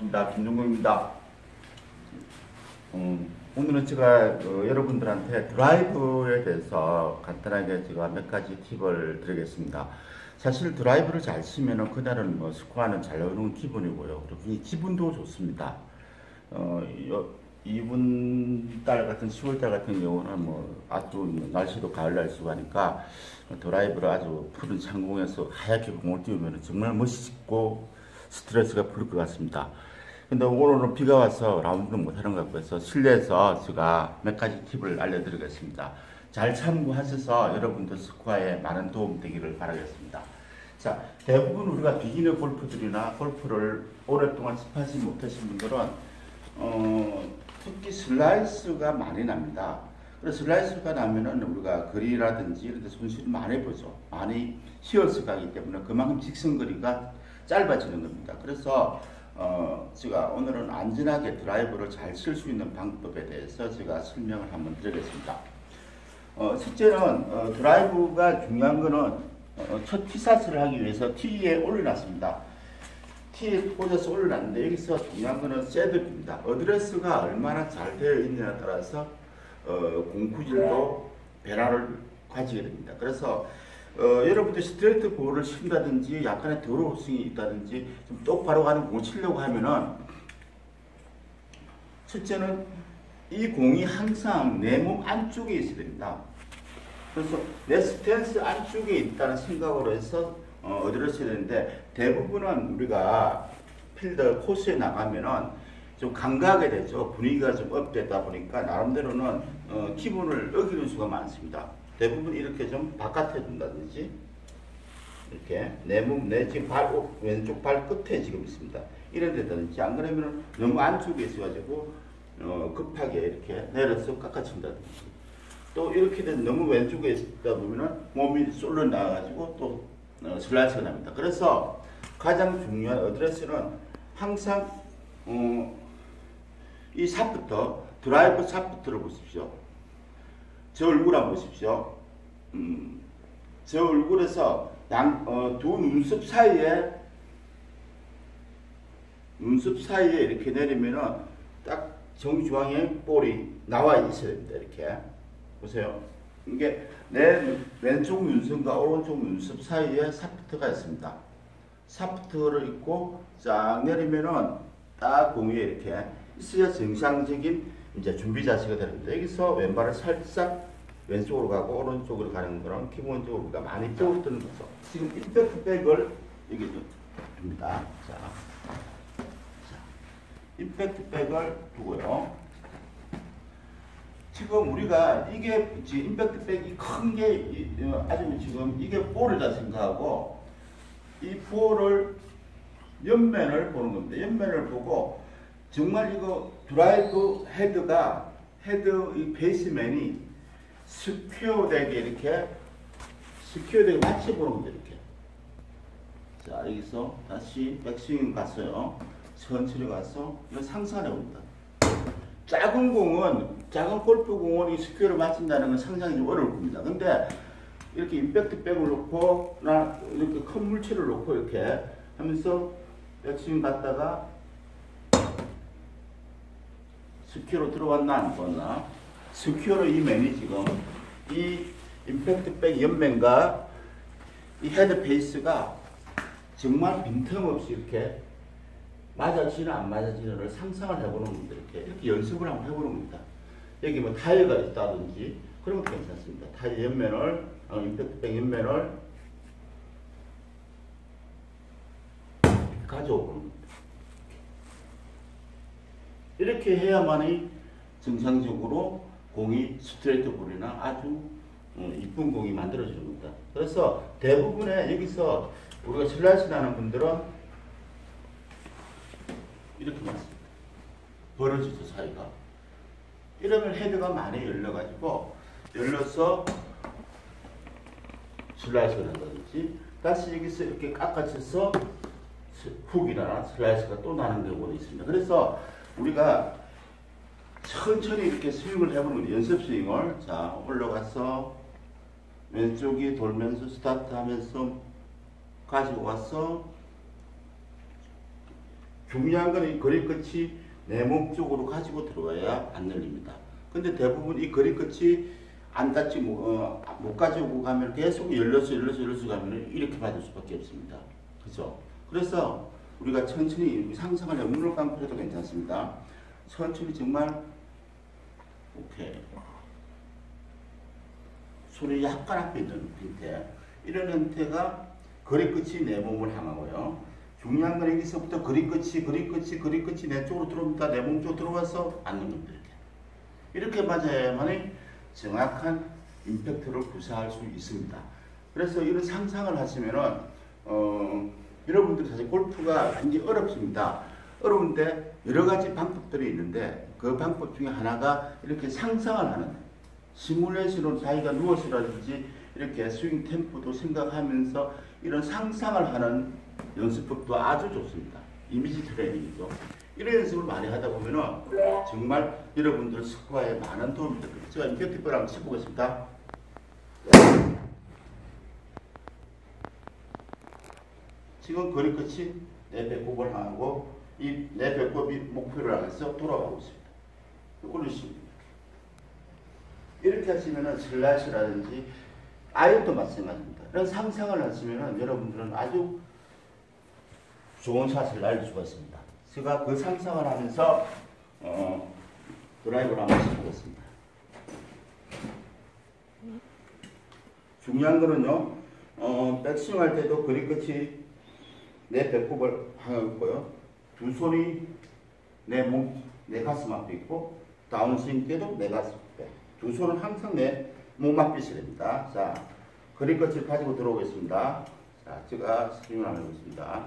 반갑습니다. 김종국입니다. 음, 오늘은 제가 어, 여러분들한테 드라이브에 대해서 간단하게 제가 몇 가지 팁을 드리겠습니다. 사실 드라이브를 잘 치면은 그날은 뭐 스코어는 잘 나오는 기분이고요. 그리고 이 기분도 좋습니다. 어, 이분 달 같은 10월 달 같은 경우는 뭐 아주 날씨도 가을 날씨고 하니까 드라이브를 아주 푸른 창공에서 하얗게 공을 띄우면 정말 멋있고 스트레스가 풀릴 것 같습니다. 근데 오늘은 비가 와서 라운드를 못하는 것 같고 해서 실내에서 제가 몇 가지 팁을 알려드리겠습니다. 잘 참고하셔서 여러분들 스코어에 많은 도움 되기를 바라겠습니다. 자, 대부분 우리가 비기너 골프들이나 골프를 오랫동안 습하지 못하신 분들은 어, 특히 슬라이스가 많이 납니다. 그래서 슬라이스가 나면은 우리가 거리라든지 이런 데 손실이 많이 보죠. 많이 휘어서 가기 때문에 그만큼 직선 거리가 짧아지는 겁니다. 그래서 어, 제가 오늘은 안전하게 드라이브를 잘 칠 수 있는 방법에 대해서 제가 설명을 한번 드리겠습니다. 어, 첫째는 어, 드라이브가 중요한 거는 어, 첫 티샷을 하기 위해서 티에 올려놨습니다. 티에 꽂아서 올려놨는데 여기서 중요한 거는 셋업입니다. 어드레스가 얼마나 잘 되어 있느냐에 따라서 어, 공구질도 변화를 가지게 됩니다. 그래서 어, 여러분들 스트레이트 볼을 친다든지 약간의 드로우스윙이 있다든지 좀 똑바로 가는 공을 치려고 하면은 첫째는 이 공이 항상 내 몸 안쪽에 있어야 됩니다. 그래서 내 스탠스 안쪽에 있다는 생각으로 해서 어, 어디를 쳐야 되는데 대부분은 우리가 필드 코스에 나가면은 좀 감각하게 되죠. 분위기가 좀 업되다 보니까 나름대로는 어, 기분을 어기는 수가 많습니다. 대부분 이렇게 좀 바깥에 둔다든지 이렇게 내 몸, 내 지금 발, 왼쪽 발 끝에 지금 있습니다. 이런 데다든지 안 그러면 너무 안쪽에 있어가지고 어, 급하게 이렇게 내려서 깎아친다든지 또 이렇게 된 너무 왼쪽에 있다 보면은 몸이 쏠려 나와가지고 또 어, 슬라이스가 납니다. 그래서 가장 중요한 어드레스는 항상 어, 이 삽부터 드라이브 삽부터를 보십시오. 제 얼굴 한번 보십시오. 음, 제 얼굴에서 양, 어, 두 눈썹 사이에 눈썹 사이에 이렇게 내리면은 딱 정중앙에 볼이 나와 있어야 됩니다. 이렇게 보세요. 이게 내 왼쪽 눈썹과 오른쪽 눈썹 사이에 사프트가 있습니다. 사프트를 입고 쫙 내리면은 딱 공에 이렇게 있어야 정상적인 이제 준비 자세가 됩니다. 여기서 왼발을 살짝 왼쪽으로 가고 오른쪽으로 가는 거랑 기본적으로 우리가 많이 배웠던 거죠. 지금 임팩트 백을 여기 둡니다. 자, 자, 임팩트 백을 두고요. 지금 우리가 이게 임팩트 백이 큰 게 아주 지금 이게 볼이다 생각하고 이 볼을 옆면을 보는 겁니다. 옆면을 보고 정말 이거 드라이브 헤드가 헤드 이 베이스맨이 스퀘어 되게 이렇게 스퀘어 되게 맞춰 보는 겁니다. 이렇게. 자 여기서 다시 백스윙 갔어요. 천천히 가서 상상해 봅니다. 작은 공은 작은 골프 공은 이 스퀘어를 맞춘다는 건 상당히 좀 어려울 겁니다. 근데 이렇게 임팩트 백을 놓고 나 이렇게 큰 물체를 놓고 이렇게 하면서 백스윙 갔다가 스퀘어로 들어왔나 안 들어왔나 스퀘어로 이 맨이 지금 이 임팩트 백 옆면과 이 헤드 페이스가 정말 빈틈없이 이렇게 맞아지나 안 맞아지나를 상상을 해보는 겁니다. 이렇게, 이렇게 연습을 한번 해보는 겁니다. 여기 뭐 타이어가 있다든지 그런 것도 괜찮습니다. 타이어 옆면을 어, 임팩트 백 옆면을 겁니다. 이렇게 해야만이 정상적으로 공이 스트레이트 볼이나 아주 어, 이쁜 공이 만들어지는 겁니다. 그래서 대부분의 여기서 우리가 슬라이스 나는 분들은 이렇게 맞습니다. 벌어지죠 사이가. 이러면 헤드가 많이 열려가지고 열려서 슬라이스가 난다든지 다시 여기서 이렇게 깎아쳐서 훅이나 슬라이스가 또 나는 경우도 있습니다. 그래서 우리가 천천히 이렇게 스윙을 해보는 거예요. 연습 스윙을. 자, 올라가서 왼쪽이 돌면서 스타트 하면서 가지고 와서 중요한 거는 이 거리 끝이 내 몸 쪽으로 가지고 들어가야 안 늘립니다. 근데 대부분 이 거리 끝이 안 닿지 뭐, 어, 못 가지고 가면 계속 열려서 열려서 열려서 가면 이렇게 받을 수밖에 없습니다. 그죠? 그래서 우리가 천천히 상상을 해 눈을 감고 해도 괜찮습니다. 천천히 정말 오케이. 손이 약간 앞에 있는 형태. 이런 형태가 거리 끝이 내 몸을 향하고요. 중요한 건 여기서부터 거리 끝이 거리 끝이 거리 끝이 내 쪽으로 들어옵니다. 내 몸 쪽으로 들어와서 앉는 겁니다. 이렇게. 이렇게 맞아야만이 정확한 임팩트를 구사할 수 있습니다. 그래서 이런 상상을 하시면은 어, 여러분들 사실 골프가 굉장히 어렵습니다. 어려운데 여러 가지 방법들이 있는데 그 방법 중에 하나가 이렇게 상상을 하는 시뮬레이션으로 자기가 누워서라든지 이렇게 스윙 템포도 생각하면서 이런 상상을 하는 연습법도 아주 좋습니다. 이미지 트레이닝이죠. 이런 연습을 많이 하다 보면은 정말 여러분들 스코어에 많은 도움이 될 겁니다. 제가 임팩트볼 한번 쳐보겠습니다. 지금 거리 끝이 내 배꼽을 향하고 이 내 배꼽이 목표를 향해서 돌아가고 있습니다. 올리시면 됩니다. 이렇게 하시면은 슬라이스라든지 아이언도 마찬가지입니다. 이런 상상을 하시면은 여러분들은 아주 좋은 샷을 날릴 수가 있습니다. 제가 그 상상을 하면서 어, 드라이브를 한번 해보겠습니다. 중요한 거는요, 어, 백스윙 할 때도 그립 끝이 내 배꼽을 향하고 있고요. 두 손이 내 몸, 내 가슴 앞에 있고, 다운스윙 때도 내 가슴 앞에. 두 손은 항상 내 몸 앞에 있어야 됩니다. 자, 그립 끝을 가지고 들어오겠습니다. 자, 제가 스윙을 하겠습니다.